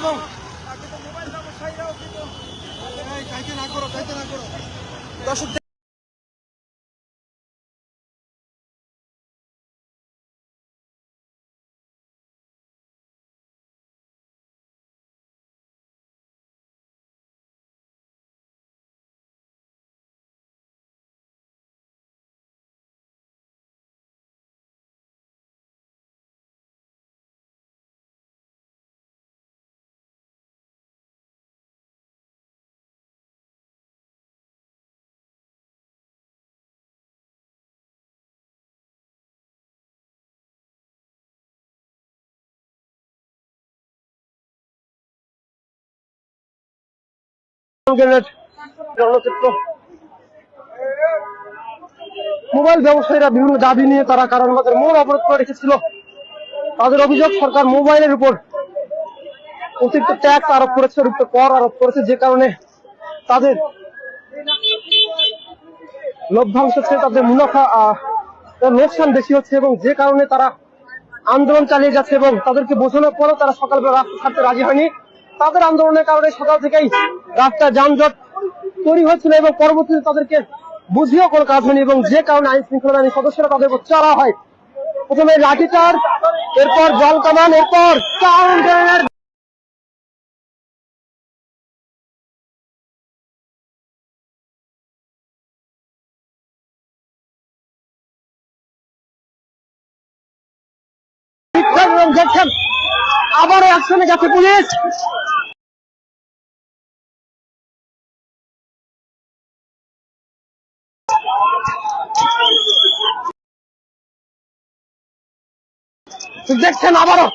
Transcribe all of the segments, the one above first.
এবং দর্শক মোবাইল ব্যবসায়ীরা বিভিন্ন দাবি নিয়ে তারা কারণ আমাদের মোড় অবরোধ করে রেখেছিল। তাদের অভিযোগ, সরকার মোবাইলের উপর অতিরিক্ত ট্যাক্স আরোপ করেছে, অতিরিক্ত কর আরোপ করেছে যে কারণে তাদের লভ্যাংশ তাদের মুনাফা লোকসান বেশি হচ্ছে এবং যে কারণে তারা আন্দোলন চালিয়ে যাচ্ছে এবং তাদেরকে বোঝানোর পরেও তারা সকালবেলা রাস্তা ছাড়তে রাজি হয়নি। তাদের আন্দোলনের কারণে সকাল থেকেই রাস্তা যানজট তৈরি হয়েছিল এবং পরবর্তীতে তাদেরকে বুঝিয়েও কোনো কাজ হয়নি এবং যে কারণে আইন শৃঙ্খলা বাহিনীর সদস্যরা তাদের উপর চড়া হয়। প্রথমে লাঠিচার্জ, এরপর জল কামান, এরপর আবারও অ্যাকশনে গেছে পুলিশ দেখছেন আবারও।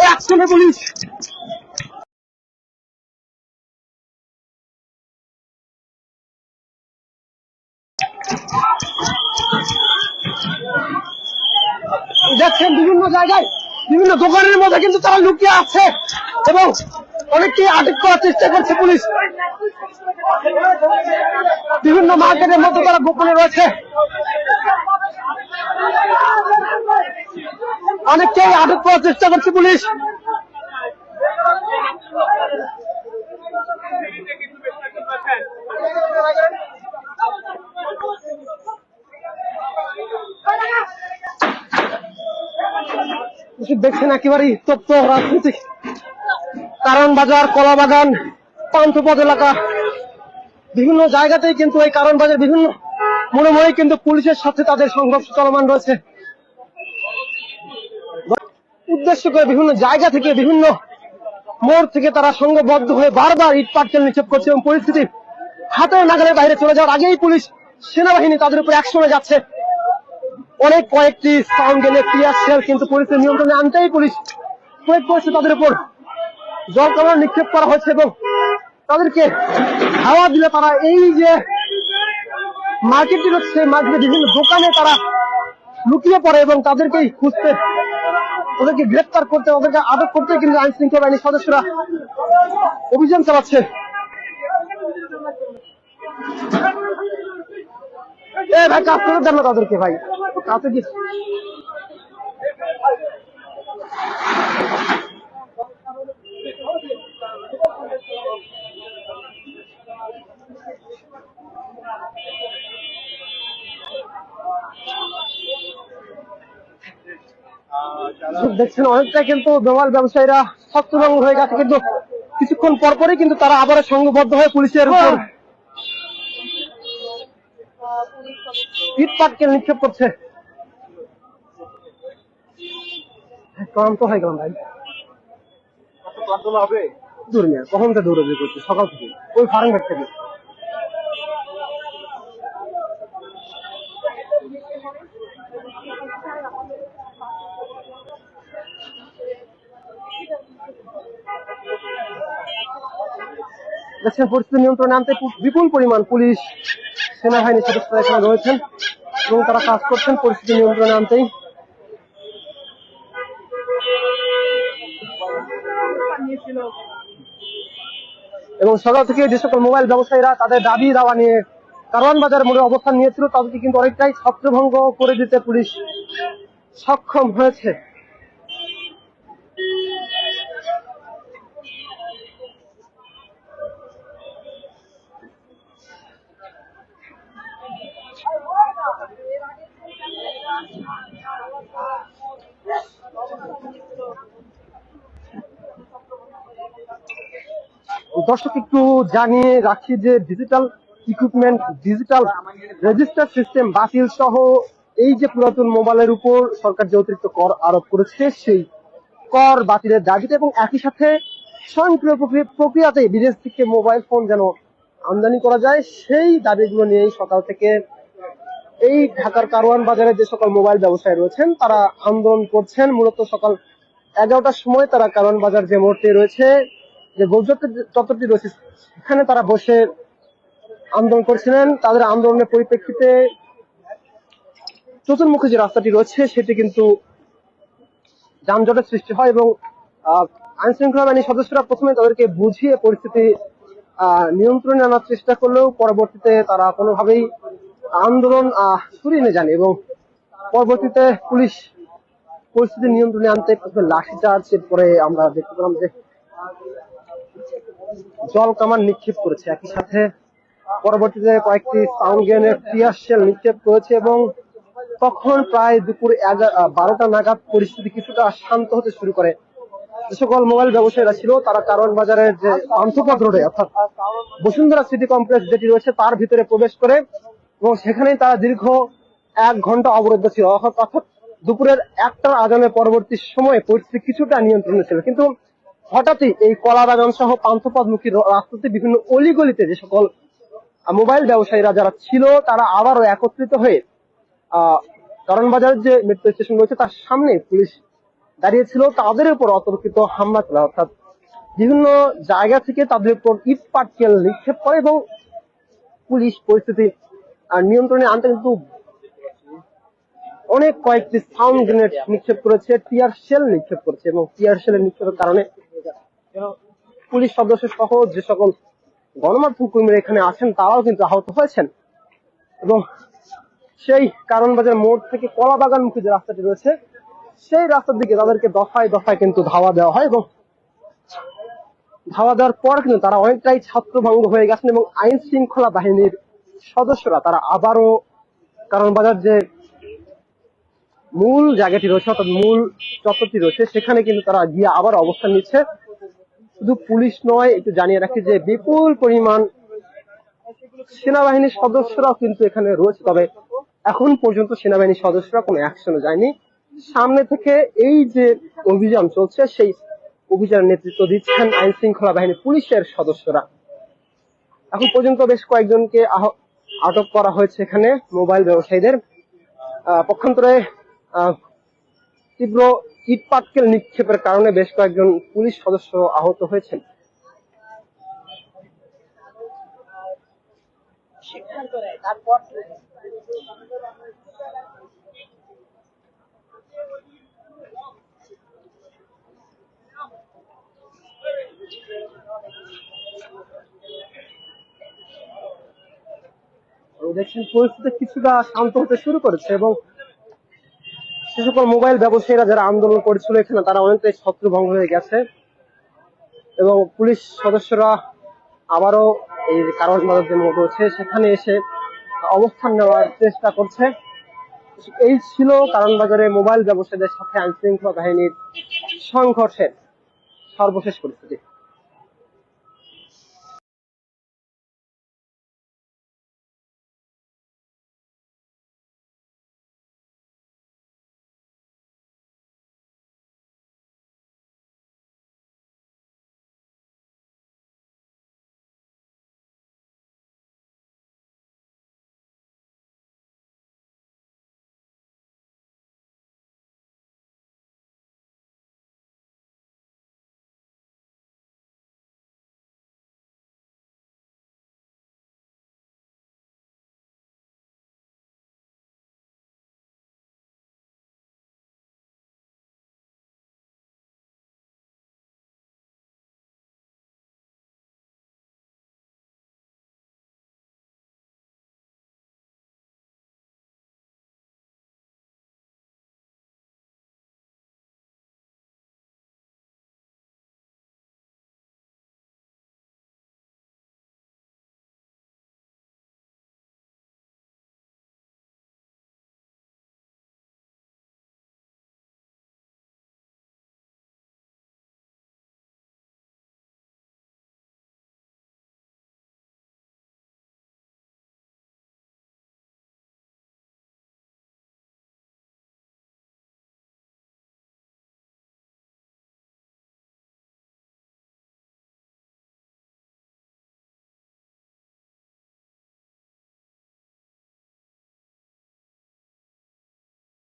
অ্যাকশনে পুলিশ। দেখছেন বিভিন্ন জায়গায়, বিভিন্ন দোকানের মধ্যে কিন্তু তারা লুকিয়ে আছে এবং অনেককেই আটক করার চেষ্টা করছে পুলিশ। বিভিন্ন মার্কেটের মধ্যে তারা গোপনে রয়েছে। অনেককেই আটক করার চেষ্টা করছে পুলিশ। দেখছেন একেবারেই তপ্ত রাজনীতিক। কারণ বাজার, কলা বাগান, পান্থপথ এলাকা, বিভিন্ন জায়গাতেই কিন্তু এই কারণ বাজার, বিভিন্ন মনে মনে কিন্তু পুলিশের সাথে তাদের সংঘর্ষ চলমান রয়েছে। উদ্দেশ্য করে বিভিন্ন জায়গা থেকে, বিভিন্ন মোড় থেকে তারা সংঘবদ্ধ হয়ে বারবার ইট পাটকেল নিক্ষেপ করছে এবং পরিস্থিতি হাতের নাগালের বাইরে চলে যাওয়ার আগেই পুলিশ সেনাবাহিনী তাদের উপর অ্যাকশনে যাচ্ছে। অনেক কয়েকটি সাউন্ড গেলে টিয়ার সেল কিন্তু পুলিশের নিয়ন্ত্রণে আনতেই পুলিশ প্রয়োগ করেছে তাদের উপর। জল কামান নিক্ষেপ করা হয়েছে এবং তাদেরকে হাওয়া দিলে তারা এই যে মার্কেটটি সেই মার্কেটে বিভিন্ন দোকানে তারা লুকিয়ে পড়ে এবং তাদেরকেই খুঁজতে তাদেরকে গ্রেপ্তার করতে, ওদেরকে আটক করতে কিন্তু আইন শৃঙ্খলা বাহিনীর সদস্যরা অভিযান চালাচ্ছে। এ ভাই, কাজ করে দেন না তাদেরকে ভাই। কাছে কি দেখছেন অনেকটা কিন্তু মোবাইল ব্যবসায়ীরা ছত্রভঙ্গ হয়ে গেছে কিন্তু কিছুক্ষণ পরপরই কিন্তু তারা আবার সংঘবদ্ধ হয়ে পুলিশের উপর ইট নিক্ষেপ করছে। ক্লান্ত হয়ে গেলাম ভাই। দূর নিয়ে কখন থেকে দৌড়াদৌড়ি করছি? সকাল থেকে ওই ফার্ম থেকে। দেখছেন পরিস্থিতি নিয়ন্ত্রণে আনতে বিপুল পরিমাণ পুলিশ সেনাবাহিনীর সদস্যরা এখানে রয়েছেন এবং তারা কাজ করছেন পরিস্থিতি নিয়ন্ত্রণে আনতেই। এবং সকাল থেকে যে সকল মোবাইল ব্যবসায়ীরা তাদের দাবি দাওয়া নিয়ে কারওয়ান বাজার মোড়ে অবস্থান নিয়েছিল, তাদেরকে কিন্তু অনেকটাই ছত্রভঙ্গ করে দিতে পুলিশ সক্ষম হয়েছে। দর্শক, একটু জানিয়ে রাখি যে digital equipment digital register system বাতিল সহ এই যে পুরাতন মোবাইলের উপর সরকার যে অতিরিক্ত কর আরোপ করেছে, সেই কর বাতিলের দাবিতে এবং একই সাথে স্বয়ংক্রিয় প্রক্রিয়াতে বিদেশ থেকে মোবাইল ফোন যেন আমদানি করা যায়, সেই দাবিগুলো নিয়েই সকাল থেকে এই ঢাকার কারওয়ান বাজারে যে সকল মোবাইল ব্যবসায়ী রয়েছেন, তারা আন্দোলন করছেন। মূলত সকাল এগারোটার সময় তারা কারওয়ান বাজার যে মোড়টি রয়েছে যে গোলচত্বর চত্বরটি রয়েছে, সেখানে তারা বসে আন্দোলন করছিলেন। তাদের আন্দোলনের পরিপ্রেক্ষিতে চতুর্মুখী যে রাস্তাটি রয়েছে, সেটি কিন্তু যানজটের সৃষ্টি হয় এবং আইন শৃঙ্খলা বাহিনীর সদস্যরা প্রথমে তাদেরকে বুঝিয়ে পরিস্থিতি নিয়ন্ত্রণে আনার চেষ্টা করলেও পরবর্তীতে তারা কোনোভাবেই আন্দোলন সরিয়ে নিয়ে যান এবং পরবর্তীতে পুলিশ পরিস্থিতি নিয়ন্ত্রণে আনতে প্রথমে লাঠি চার্জ পরে আমরা দেখতে পেলাম যে জল কামান নিক্ষেপ করেছে। একই সাথে পরবর্তীতে কয়েকটি সাউন্ড গ্রেনেড টিয়ার শেল নিক্ষেপ করেছে এবং তখন প্রায় দুপুর বারোটা নাগাদ পরিস্থিতি কিছুটা শান্ত হতে শুরু করে। যে সকল মোবাইল ব্যবসায়ীরা ছিল, তারা কারণ বাজারের যে পান্থপথ রোডে, অর্থাৎ বসুন্ধরা সিটি কমপ্লেক্স যেটি রয়েছে, তার ভিতরে প্রবেশ করে এবং সেখানেই তারা দীর্ঘ এক ঘণ্টা অবরুদ্ধ ছিল। অর্থাৎ দুপুরের একটার আজানের পরবর্তী সময়ে পরিস্থিতি কিছুটা নিয়ন্ত্রণে ছিল। কিন্তু হঠাৎই এই কলা বাগান সহ পান্থপথমুখী র- রাস্তাতে বিভিন্ন অলিগলিতে যে সকল মোবাইল ব্যবসায়ীরা যারা ছিল, তারা আবারও একত্রিত হয়ে কারণ বাজারের যে মেট্রো স্টেশন রয়েছে, তার সামনে পুলিশ দাঁড়িয়েছিল। তাদের উপর অতর্কিত হামলা চালা অর্থাৎ বিভিন্ন জায়গা থেকে তাদের উপর ইট পাটকেল নিক্ষেপ করে এবং পুলিশ পরিস্থিতি নিয়ন্ত্রণে আনতে কিন্তু অনেক কয়েকটি সাউন্ড গ্রেনেড নিক্ষেপ করেছে টিয়ার শেল নিক্ষেপ করেছে এবং টিয়ার শেলের নিক্ষেপের কারণে পুলিশ সদস্য সহ যে সকল গণমাধ্যম কর্মীরা এখানে আছেন, তারাও কিন্তু আহত হয়েছেন। এবং সেই কারণ বাজার মোড় থেকে কলা বাগান মুখী যে রাস্তাটি রয়েছে, সেই রাস্তার দিকে তাদেরকে দফায় দফায় কিন্তু ধাওয়া দেওয়া হয় এবং ধাওয়া দেওয়ার পর কিন্তু তারা অনেকটাই ছাত্রভঙ্গ হয়ে গেছেন এবং আইন শৃঙ্খলা বাহিনীর সদস্যরা তারা আবারও কারণ বাজার যে মূল জায়গাটি রয়েছে, অর্থাৎ মূল চত্বরটি রয়েছে, সেখানে কিন্তু তারা গিয়ে আবার অবস্থান নিচ্ছে। শুধু পুলিশ নয়, একটু জানিয়ে রাখি যে বিপুল পরিমাণ সেনাবাহিনীর সদস্যরাও কিন্তু এখানে রয়েছে, তবে এখন পর্যন্ত সেনাবাহিনীর সদস্যরা কোনো অ্যাকশনে যায়নি। সামনে থেকে এই যে অভিযান চলছে, সেই অভিযানের নেতৃত্ব দিচ্ছেন আইন শৃঙ্খলা বাহিনী পুলিশের সদস্যরা। এখন পর্যন্ত বেশ কয়েকজনকে আটক করা হয়েছে এখানে মোবাইল ব্যবসায়ীদের। পক্ষান্তরে তীব্র ইট পাটকেল নিক্ষেপের কারণে বেশ কয়েকজন পুলিশ সদস্য আহত হয়েছেন। দেখছেন, পরিস্থিতি কিছুটা শান্ত হতে শুরু করেছে এবং সে সকল মোবাইল ব্যবসায়ীরা যারা আন্দোলন করেছিল এখানে, তারা অনেকটাই ছত্রভঙ্গ হয়ে গেছে। এবং পুলিশ সদস্যরা আবারও এই কারণ যে মোড় রয়েছে। সেখানে এসে অবস্থান নেওয়ার চেষ্টা করছে। এই ছিল কারণ বাজারে মোবাইল ব্যবসায়ীদের সাথে আইন শৃঙ্খলা বাহিনীর সংঘর্ষের সর্বশেষ পরিস্থিতি।